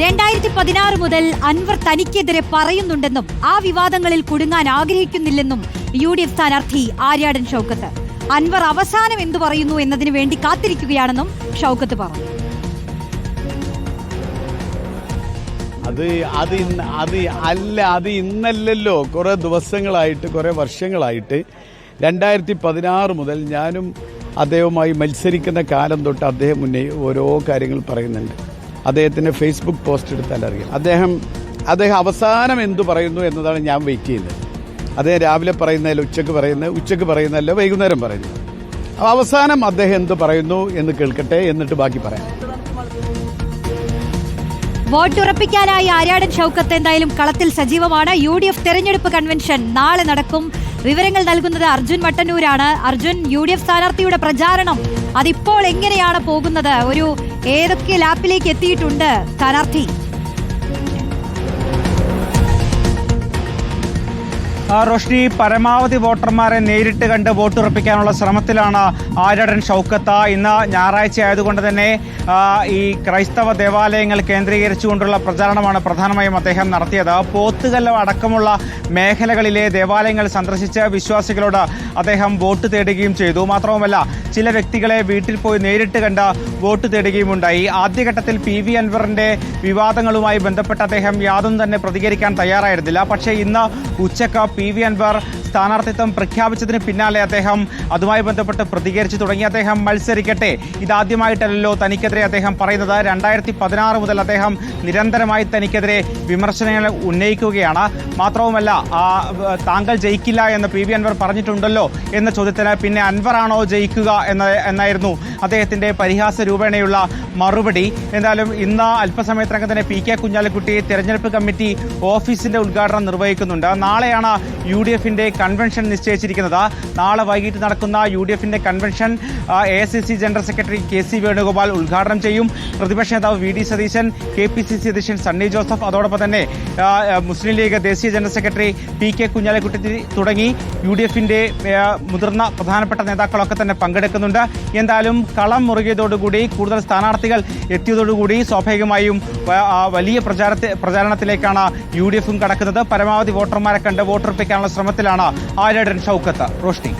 രണ്ടായിരത്തി പതിനാറ് മുതൽ അൻവർ തനിക്കെതിരെ പറയുന്നുണ്ടെന്നും ആ വിവാദങ്ങളിൽ കുടുങ്ങാൻ ആഗ്രഹിക്കുന്നില്ലെന്നും യു ഡി എഫ് സ്ഥാനാർത്ഥി ആര്യാടൻ ഷൗക്കത്ത്. അൻവർ അവസാനം എന്തു പറയുന്നു എന്നതിനു വേണ്ടി കാത്തിരിക്കുകയാണെന്നും ഷൗക്കത്ത് പറഞ്ഞു. അത് അത് അത് അല്ല അത് ഇന്നല്ലല്ലോ. കുറേ ദിവസങ്ങളായിട്ട് കുറേ വർഷങ്ങളായിട്ട് രണ്ടായിരത്തി പതിനാറ് മുതൽ ഞാനും അദ്ദേഹവുമായി മത്സരിക്കുന്ന കാലം തൊട്ട് അദ്ദേഹം മുന്നേ ഓരോ കാര്യങ്ങൾ പറയുന്നുണ്ട്. അദ്ദേഹത്തിന്റെ ഫേസ്ബുക്ക് പോസ്റ്റ് എടുത്താൽ അറിയാം. അദ്ദേഹം അദ്ദേഹം അവസാനം എന്തു പറയുന്നു എന്നതാണ് ഞാൻ വെയിറ്റ് ചെയ്യുന്നത്. അദ്ദേഹം രാവിലെ പറയുന്നതല്ല ഉച്ചയ്ക്ക് പറയുന്നത് ഉച്ചയ്ക്ക് പറയുന്നതല്ല വൈകുന്നേരം പറയുന്നത് അവസാനം അദ്ദേഹം എന്ത് പറയുന്നു എന്ന് കേൾക്കട്ടെ എന്നിട്ട് ബാക്കി പറയാം. വോട്ടുറപ്പിക്കാനായി ആര്യാടൻ ഷൗക്കത്ത് എന്തായാലും കളത്തിൽ സജീവമാണ്. യു ഡി എഫ് തെരഞ്ഞെടുപ്പ് കൺവെൻഷൻ നാളെ നടക്കും. വിവരങ്ങൾ നൽകുന്നത് അർജുൻ മട്ടന്നൂരാണ് അർജുൻ യു ഡി എഫ് സ്ഥാനാർത്ഥിയുടെ പ്രചാരണം അതിപ്പോൾ എങ്ങനെയാണ് പോകുന്നത്? ഒരു ഏതൊക്കെ ലാപ്പിലേക്ക് എത്തിയിട്ടുണ്ട് സ്ഥാനാർത്ഥി? റോഷ്നി പരമാവധി വോട്ടർമാരെ നേരിട്ട് കണ്ട് വോട്ടുറപ്പിക്കാനുള്ള ശ്രമത്തിലാണ് ആര്യടൻ ഷൗക്കത്ത. ഇന്ന് ഞായറാഴ്ച ആയതുകൊണ്ട് തന്നെ ഈ ക്രൈസ്തവ ദേവാലയങ്ങൾ കേന്ദ്രീകരിച്ചുകൊണ്ടുള്ള പ്രചാരണമാണ് പ്രധാനമായും അദ്ദേഹം നടത്തിയത്. പോത്തുകല്ലം അടക്കമുള്ള മേഖലകളിലെ ദേവാലയങ്ങൾ സന്ദർശിച്ച് വിശ്വാസികളോട് അദ്ദേഹം വോട്ട് തേടുകയും ചെയ്തു. മാത്രവുമല്ല ചില വ്യക്തികളെ വീട്ടിൽ പോയി നേരിട്ട് കണ്ട് വോട്ട് തേടുകയും ഉണ്ടായി ആദ്യഘട്ടത്തിൽ പി വി അൻവറിന്റെ വിവാദങ്ങളുമായി ബന്ധപ്പെട്ട് അദ്ദേഹം യാതൊന്നും തന്നെ പ്രതികരിക്കാൻ തയ്യാറായിരുന്നില്ല. പക്ഷേ ഇന്ന് ഉച്ചയ്ക്ക് പി വി അൻവർ സ്ഥാനാർത്ഥിത്വം പ്രഖ്യാപിച്ചതിന് പിന്നാലെ അദ്ദേഹം അതുമായി ബന്ധപ്പെട്ട് പ്രതികരിച്ചു തുടങ്ങി. അദ്ദേഹം മത്സരിക്കട്ടെ. ഇതാദ്യമായിട്ടല്ലോ തനിക്കെതിരെ അദ്ദേഹം പറയുന്നത്. രണ്ടായിരത്തി പതിനാറ് മുതൽ അദ്ദേഹം നിരന്തരമായി തനിക്കെതിരെ വിമർശനങ്ങൾ ഉന്നയിക്കുകയാണ്. മാത്രവുമല്ല താങ്കൾ ജയിക്കില്ല എന്ന് പി വി അൻവർ പറഞ്ഞിട്ടുണ്ടല്ലോ എന്ന ചോദ്യത്തിന് പിന്നെ അൻവറാണോ ജയിക്കുക എന്ന എന്നായിരുന്നു അദ്ദേഹത്തിന്റെ പരിഹാസ രൂപേണയുള്ള മറുപടി. എന്തായാലും ഇന്ന് അല്പസമയത്തിനകം തന്നെ പി കെ കുഞ്ഞാലിക്കുട്ടി തെരഞ്ഞെടുപ്പ് കമ്മിറ്റി ഓഫീസിന്റെ ഉദ്ഘാടനം നിർവഹിക്കുന്നുണ്ട്. നാളെയാണ് യു ഡി എഫിന്റെ കൺവെൻഷൻ നിശ്ചയിച്ചിരിക്കുന്നത്. നാളെ വൈകിട്ട് നടക്കുന്ന യു ഡി എഫിന്റെ convention A C C general secretary K C Venugopal ഉദ്ഘാടനം ചെയ്യും. പ്രതിപക്ഷ നേതാവ് V D Satheesan K P C C അധ്യക്ഷൻ സണ്ണി ജോസഫ് അതോടൊപ്പം തന്നെ മുസ്ലിം ലീഗ് ദേശീയ general secretary P K Kunhalikutty തുടങ്ങി. യു ഡി എഫിന്റെ മുതിർന്ന പ്രധാനപ്പെട്ട നേതാക്കളൊക്കെ തന്നെ പങ്കെടുക്കുന്നുണ്ട്. എന്തായാലും കളം മുറുകിയതോടുകൂടി കൂടുതൽ സ്ഥാനാർത്ഥികൾ എത്തിയതോടുകൂടി സ്വാഭാവികമായും വലിയ പ്രചാരത്തെ പ്രചാരണത്തിലേക്കാണ് യു ഡി എഫും കടക്കുന്നത്. പരമാവധി വോട്ടർമാരെ കണ്ട് വോട്ടുറപ്പിക്കാനുള്ള ശ്രമത്തിലാണ് ആര്യടൻ ഷൗക്കത്ത് റോഷ്നി